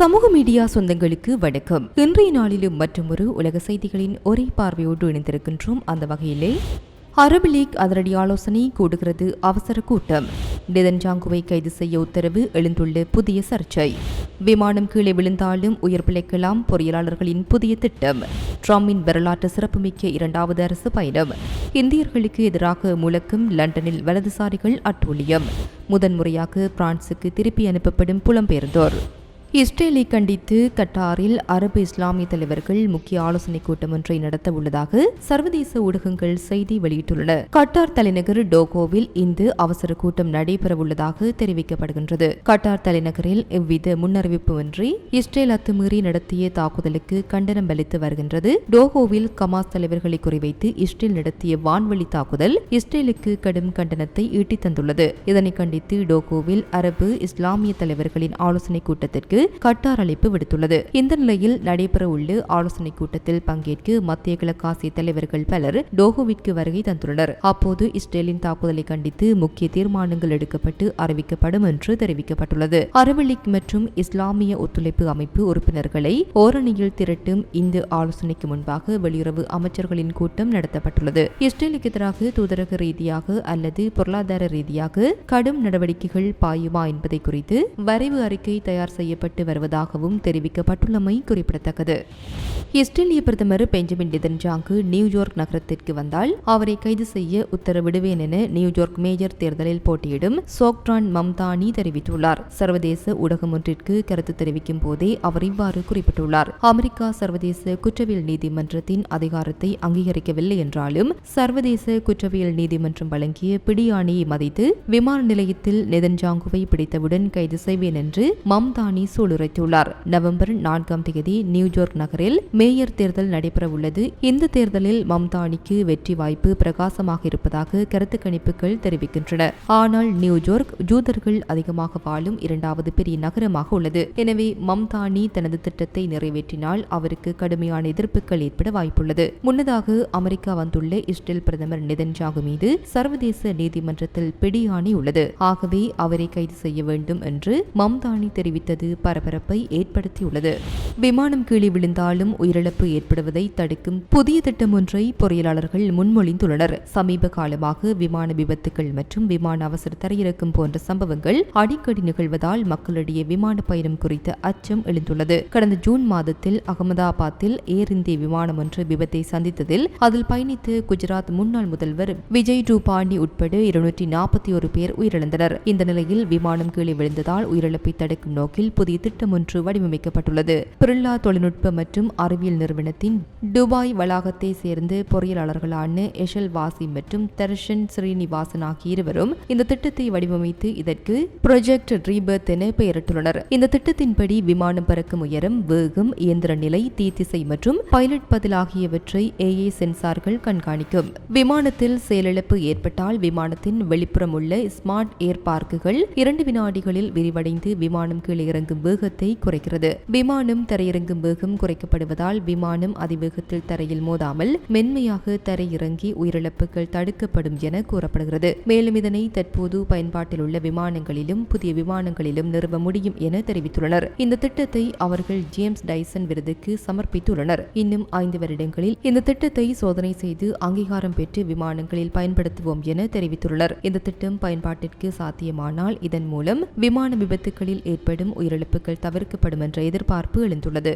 சமூக மீடியா சொந்தங்களுக்கு வணக்கம். இன்றைய நாளிலும் மற்றொரு உலக செய்திகளின் ஒரே பார்வையோடு இணைந்திருக்கின்றோம். அந்த வகையிலே அரபு லீக் அதிரடி ஆலோசனை கூடுகிறது அவசர கூட்டம். நெதன்ஜாங்குவை கைது செய்ய உத்தரவு எழுந்துள்ள புதிய சர்ச்சை. விமானம் கீழே விழுந்தாலும் உயிர் பிழைக்கலாம் பொறியியலாளர்களின் புதிய திட்டம். ட்ரம்பின் வரலாற்று சிறப்புமிக்க இரண்டாவது அரசு பயணம். இந்தியர்களுக்கு எதிராக முழக்கம் லண்டனில் வலதுசாரிகள் அட்டூழியம். முதன்முறையாக பிரான்சுக்கு திருப்பி அனுப்பப்படும் புலம்பெயர்ந்தோர். இஸ்ரேலை கண்டித்து கட்டாரில் அரபு இஸ்லாமிய தலைவர்கள் முக்கிய ஆலோசனை கூட்டம் ஒன்றை நடத்த உள்ளதாக சர்வதேச ஊடகங்கள் செய்தி வெளியிட்டுள்ளன. கட்டார் தலைநகர் டோகோவில் இந்து அவசர கூட்டம் நடைபெறவுள்ளதாக தெரிவிக்கப்படுகின்றது. கட்டார் தலைநகரில் எவ்வித முன்னறிவிப்புமின்றி இஸ்ரேல் அத்துமீறி நடத்திய தாக்குதலுக்கு கண்டனம் அளித்து வருகின்றது. டோகோவில் கமாஸ் தலைவர்களை குறிவைத்து இஸ்ரேல் நடத்திய வான்வழி தாக்குதல் இஸ்ரேலுக்கு கடும் கண்டனத்தை ஈட்டித் தந்துள்ளது. இதனை கண்டித்து டோகோவில் அரபு இஸ்லாமிய தலைவர்களின் ஆலோசனை கூட்டத்திற்கு கட்டார் அழைப்பு விடுத்துள்ளது. இந்த நிலையில் நடைபெறவுள்ள ஆலோசனைக் கூட்டத்தில் பங்கேற்க மத்திய கிழக்காசிய தலைவர்கள் பலர் டோகோவிற்கு வருகை தந்துள்ளனர். அப்போது இஸ்ரேலின் தாக்குதலை கண்டித்து முக்கிய தீர்மானங்கள் எடுக்கப்பட்டு அறிவிக்கப்படும் என்று தெரிவிக்கப்பட்டுள்ளது. அரபு லீக் மற்றும் இஸ்லாமிய ஒத்துழைப்பு அமைப்பு உறுப்பினர்களை ஓரணியில் திரட்டும் இந்த ஆலோசனைக்கு முன்பாக வெளியுறவு அமைச்சர்களின் கூட்டம் நடத்தப்பட்டுள்ளது. இஸ்ரேலுக்கு எதிராக தூதரக ரீதியாக அல்லது பொருளாதார ரீதியாக கடும் நடவடிக்கைகள் பாயுமா என்பதை குறித்து வரைவு அறிக்கை தயார் செய்யப்பட்டு வருவதாகவும் தெரிவிக்கப்பட்டுள்ளமை குறிப்பிடத்தக்கது. இஸ்ரேலிய பிரதமர் பெஞ்சமின் டிதன்ஜாங்கு நியூயார்க் நகரத்திற்கு வந்தால் அவரை கைது செய்ய உத்தரவிடுவேன் என நியூயார்க் மேயர் தேர்தலில் போட்டியிடும் சோக்ட்ரான் மம்தானி தெரிவித்துள்ளார். சர்வதேச ஊடகம் ஒன்றிற்கு கருத்து தெரிவிக்கும் போதே அவர் இவ்வாறு குறிப்பிட்டுள்ளார். அமெரிக்கா சர்வதேச குற்றவியல் நீதிமன்றத்தின் அதிகாரத்தை அங்கீகரிக்கவில்லை என்றாலும் சர்வதேச குற்றவியல் நீதிமன்றம் வழங்கிய பிடியாணையை மதித்து விமான நிலையத்தில் நெதன்ஜாங்குவை பிடித்தவுடன் கைது செய்வேன் என்று மம்தானி சூளுரைத்துள்ளார் நவம்பர் நான்காம் தேதி நியூயார்க் நகரில் மேயர் தேர்தல் நடைபெறவுள்ளது. இந்த தேர்தலில் மம்தானிக்கு வெற்றி வாய்ப்பு பிரகாசமாக இருப்பதாக கருத்து கணிப்புகள் தெரிவிக்கின்றன. ஆனால் நியூயார்க் ஜூதர்கள் அதிகமாக வாழும் இரண்டாவது பெரிய நகரமாக உள்ளது. எனவே மம்தானி தனது திட்டத்தை நிறைவேற்றினால் அவருக்கு கடுமையான எதிர்ப்புகள் ஏற்பட வாய்ப்புள்ளது. முன்னதாக அமெரிக்கா வந்துள்ள இஸ்ரேல் பிரதமர் நெதன்ஜாகு மீது சர்வதேச நீதிமன்றத்தில் பிடியாணி உள்ளது. ஆகவே அவரை கைது செய்ய வேண்டும் என்று மம்தானி தெரிவித்தது பரபரப்பை ஏற்படுத்தியுள்ளது. விமானம் கீழே விழுந்தாலும் உயிரிழப்பு ஏற்படுவதை தடுக்கும் புதிய திட்டம் ஒன்றை பொறியியலாளர்கள் முன்மொழிந்துள்ளனர். சமீப காலமாக விமான விபத்துகள் மற்றும் விமான அவசர தரையிறக்கும் போன்ற சம்பவங்கள் அடிக்கடி நிகழ்வதால் மக்களிடையே விமான பயணம் குறித்த அச்சம் எழுந்துள்ளது. கடந்த ஜூன் மாதத்தில் அகமதாபாத்தில் ஏர் இந்திய விமானம் ஒன்று விபத்தை சந்தித்ததில் அதில் பயணித்த குஜராத் முன்னாள் முதல்வர் விஜய் ரூபாண்டி உட்பட இருநூற்றி நாற்பத்தி ஒரு பேர் உயிரிழந்தனர். இந்த நிலையில் விமானம் கீழே விழுந்ததால் உயிரிழப்பை தடுக்கும் நோக்கில் புதிய திட்டம் ஒன்று வடிவமைக்கப்பட்டுள்ளது. பிரில்லா தொழில்நுட்ப மற்றும் அறிவியல் நிறுவனத்தின் துபாய் வளாகத்தை சேர்ந்த பொறியியலாளர்களான எஷல் வாசி மற்றும் தர்ஷன் ஸ்ரீனிவாசன் ஆகிய இருவரும் இந்த திட்டத்தை வடிவமைத்து இதற்கு ப்ரொஜெக்ட் ரீபர்த் என பெயரிட்டுள்ளனர். இந்த திட்டத்தின்படி விமானம் பறக்கும் உயரம் வேகம் இயந்திர நிலை தீத்திசை மற்றும் பைலட் பதில் ஆகியவற்றை ஏஏ சென்சார்கள் கண்காணிக்கும். விமானத்தில் செயலிழப்பு ஏற்பட்டால் விமானத்தின் வெளிப்புறம் உள்ள ஸ்மார்ட் ஏர் பார்க்குகள் இரண்டு வினாடிகளில் விரிவடைந்து விமானம் கீழே இறங்கும் வேகத்தை குறைக்கிறது. விமானம் தரையிறங்கும் வேகம் குறைக்கப்படுவதால் விமானம் அதிவேகத்தில் தரையில் மோதாமல் மென்மையாக தரையிறங்கி உயிரிழப்புகள் தடுக்கப்படும் என கூறப்படுகிறது. மேலும் இதனை தற்போது பயன்பாட்டில் உள்ள விமானங்களிலும் புதிய விமானங்களிலும் நிறுவ முடியும் என தெரிவித்துள்ளனர். இந்த திட்டத்தை அவர்கள் ஜேம்ஸ் டைசன் விருதுக்கு சமர்ப்பித்துள்ளனர். இன்னும் ஐந்து வருடங்களில் இந்த திட்டத்தை சோதனை செய்து அங்கீகாரம் பெற்று விமானங்களில் பயன்படுத்துவோம் என தெரிவித்துள்ளனர். இந்த திட்டம் பயன்பாட்டிற்கு சாத்தியமானால் இதன் மூலம் விமான விபத்துகளில் ஏற்படும் உயிரிழப்பு உயிரிழப்புகள் தவிர்க்கப்படும் என்ற எதிர்பார்ப்பு எழுந்துள்ளது.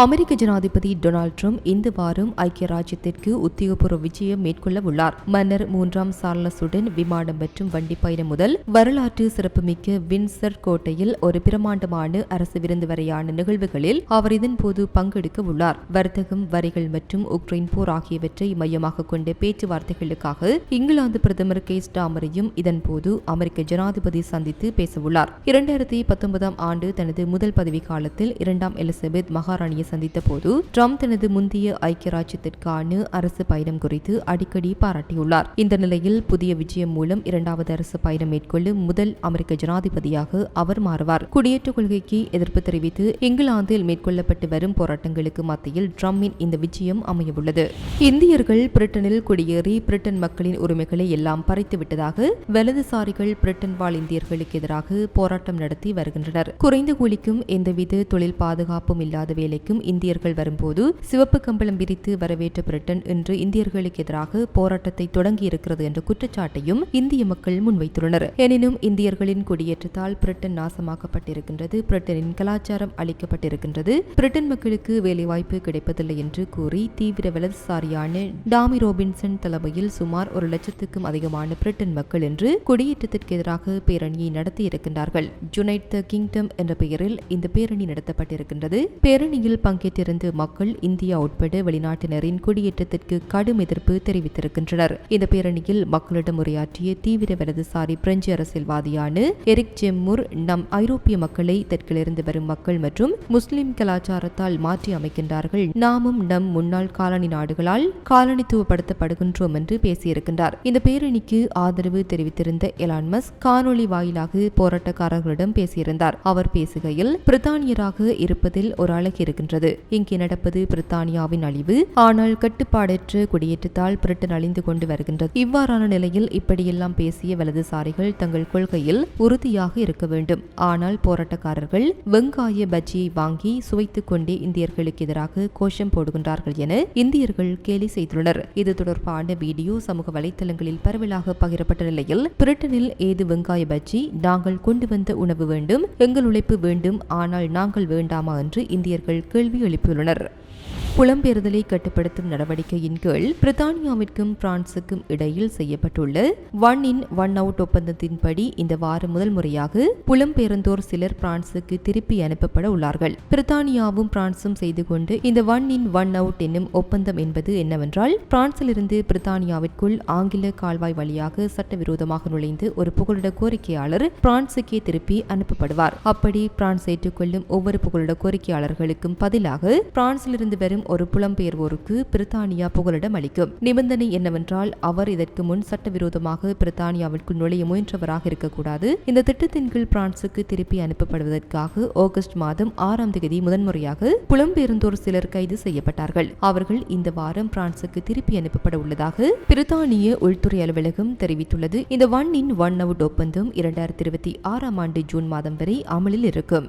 அமெரிக்க ஜனாதிபதி டொனால்ட் ட்ரம்ப் இந்த வாரம் ஐக்கிய ராஜ்யத்திற்கு உத்தியோகபூர்வ விஜயம் மேற்கொள்ள உள்ளார் மன்னர் மூன்றாம் சார்லஸுடன் விமானம் மற்றும் வண்டி பயணம் முதல் வரலாற்று சிறப்புமிக்க வின்சர் கோட்டையில் ஒரு பிரமாண்டமான அரசு விருந்து வரையான நிகழ்வுகளில் அவர் இதன்போது பங்கெடுக்க உள்ளார். வர்த்தகம் வரிகள் மற்றும் உக்ரைன் போர் ஆகியவற்றை மையமாக கொண்ட பேச்சுவார்த்தைகளுக்காக இங்கிலாந்து பிரதமர் கே. ஸ்டாமரையும் இதன்போது அமெரிக்க ஜனாதிபதி சந்தித்து பேசவுள்ளார். இரண்டாயிரத்தி பத்தொன்பதாம் ஆண்டு தனது முதல் பதவி காலத்தில் இரண்டாம் எலிசபெத் மகாராணியை சந்தித்த போது ட்ரம்ப் தனது முந்தைய ஐக்கிய ராஜ்யத்திற்கான அரசு பயணம் குறித்து அடிக்கடி பாராட்டியுள்ளார். இந்த நிலையில் புதிய விஜயம் மூலம் இரண்டாவது அரசு பயணம் மேற்கொள்ளும் முதல் அமெரிக்க ஜனாதிபதியாக அவர் மாறுவார். குடியேற்ற கொள்கைக்கு எதிர்ப்பு தெரிவித்து இங்கிலாந்தில் மேற்கொள்ளப்பட்டு வரும் போராட்டங்களுக்கு மத்தியில் ட்ரம்பின் இந்த விஜயம் அமையவுள்ளது. இந்தியர்கள் பிரிட்டனில் குடியேறி பிரிட்டன் மக்களின் உரிமைகளை எல்லாம் பறித்து விட்டதாக வலதுசாரிகள் பிரிட்டன் வாழ் இந்தியர்களுக்கு எதிராக போராட்டம் நடத்தி வருகின்றனர். குறைந்த கூலிக்கும் எந்தவித தொழில் பாதுகாப்பும் இல்லாத வேலைக்கு வேலைக்கும் இந்தியர்கள் வரும்போது சிவப்பு கம்பளம் விரித்து வரவேற்ற பிரிட்டன் இன்று இந்தியர்களுக்கு எதிராக போராட்டத்தை தொடங்கியிருக்கிறது என்ற குற்றச்சாட்டையும் இந்திய மக்கள் முன்வைத்துள்ளனர். எனினும் இந்தியர்களின் குடியேற்றத்தால் பிரிட்டன் நாசமாக்கப்பட்டிருக்கின்றது பிரிட்டனின் கலாச்சாரம் அளிக்கப்பட்டிருக்கின்றது பிரிட்டன் மக்களுக்கு வேலைவாய்ப்பு கிடைப்பதில்லை என்று கூறி தீவிர வலதுசாரியான டாமி ரோபின்சன் தலைமையில் சுமார் ஒரு லட்சத்துக்கும் அதிகமான பிரிட்டன் மக்கள் என்று குடியேற்றத்திற்கு எதிராக பேரணியை நடத்தியிருக்கின்றார்கள். ஜுனைட் த கிங்டம் என்ற பெயரில் இந்த பேரணி நடத்தப்பட்டிருக்கின்றது. பேரணியில் பங்கேற்றிருந்த மக்கள் இந்தியா உட்பட வெளிநாட்டினரின் குடியேற்றத்திற்கு கடும் எதிர்ப்பு தெரிவித்திருக்கின்றனர். இந்த பேரணியில் மக்களிடம் உரையாற்றிய தீவிர வலதுசாரி பிரெஞ்சு அரசியல்வாதியான எரிக் ஜெம்முர் நம் ஐரோப்பிய மக்களை தெற்கிலிருந்து வரும் மக்கள் மற்றும் முஸ்லிம் கலாச்சாரத்தால் மாற்றி அமைக்கின்றார்கள். நாமும் நம் முன்னாள் காலனி நாடுகளால் காலனித்துவப்படுத்தப்படுகின்றோம் என்று பேசியிருக்கின்றார். இந்த பேரணிக்கு ஆதரவு தெரிவித்திருந்த எலான்மஸ் காணொலி வாயிலாக போராட்டக்காரர்களிடம் பேசியிருந்தார். அவர் பேசுகையில் பிரித்தானியராக இருப்பதில் ஒரு அழகு இருக்கின்றது வருகின்றது இங்கே நடப்பது பிரித்தானியாவின் அழிவு. ஆனால் கட்டுப்பாடற்ற குடியேற்றத்தால் பிரிட்டன் அழிந்து கொண்டு வருகின்றது. இவ்வாறான நிலையில் இப்படியெல்லாம் பேசிய வலதுசாரிகள் தங்கள் கொள்கையில் உறுதியாக இருக்க வேண்டும். ஆனால் போராட்டக்காரர்கள் வெங்காய பஜ்ஜியை வாங்கி சுவைத்துக் கொண்டே இந்தியர்களுக்கு எதிராக கோஷம் போடுகின்றார்கள் என இந்தியர்கள் கேலி செய்துள்ளனர். இது தொடர்பான வீடியோ சமூக வலைதளங்களில் பரவலாக பகிரப்பட்ட நிலையில் பிரிட்டனில் ஏது வெங்காய பஜ்ஜி? நாங்கள் கொண்டு வந்த உணவு வேண்டும். எங்கள் உழைப்பு வேண்டும். ஆனால் நாங்கள் வேண்டாமா? என்று இந்தியர்கள் கேள்வி எழுப்பியுள்ளனர். புலம்பெயர்தலை கட்டுப்படுத்தும் நடவடிக்கையின் கீழ் பிரித்தானியாவிற்கும் பிரான்சுக்கும் இடையில் செய்யப்பட்டுள்ள ஒன் இன் ஒன் அவுட் ஒப்பந்தத்தின்படி இந்த வாரம் முதல் முறையாக புலம்பெயர்ந்தோர் சிலர் பிரான்சுக்கு திருப்பி அனுப்பப்பட உள்ளார்கள். பிரித்தானியாவும் பிரான்சும் செய்து கொண்டு இந்த ஒன் இன் ஒன் அவுட் என்னும் ஒப்பந்தம் என்பது என்னவென்றால் பிரான்சிலிருந்து பிரித்தானியாவிற்குள் ஆங்கில கால்வாய் வழியாக சட்டவிரோதமாக நுழைந்து ஒரு புகலிட கோரிக்கையாளர் பிரான்சுக்கே திருப்பி அனுப்பப்படுவார். அப்படி பிரான்ஸ் ஏற்றுக்கொள்ளும் ஒவ்வொரு புகலிட கோரிக்கையாளர்களுக்கும் பதிலாக பிரான்சிலிருந்து வரும் ஒரு புலம்பெயர்வோருக்கு பிரித்தானியா புகலிடம் அளிக்கும். நிபந்தனை என்னவென்றால் அவர் இதற்கு முன் சட்டவிரோதமாக பிரித்தானியாவிற்குள் நுழைய முயன்றவராக இருக்கக்கூடாது. இந்த திட்டத்தின் கீழ் பிரான்சுக்கு திருப்பி அனுப்பப்படுவதற்காக ஆகஸ்ட் மாதம் ஆறாம் தேதி முதன்முறையாக புலம்பெயர்ந்தோர் சிலர் கைது செய்யப்பட்டார்கள். அவர்கள் இந்த வாரம் பிரான்சுக்கு திருப்பி அனுப்பப்பட உள்ளதாக பிரித்தானிய உள்துறை அலுவலகம் தெரிவித்துள்ளது. இந்த ஒன் இன் ஒன் அவுட் ஒப்பந்தம் இரண்டாயிரத்தி இருபத்தி ஆறாம் ஆண்டு ஜூன் மாதம் வரை அமலில் இருக்கும்.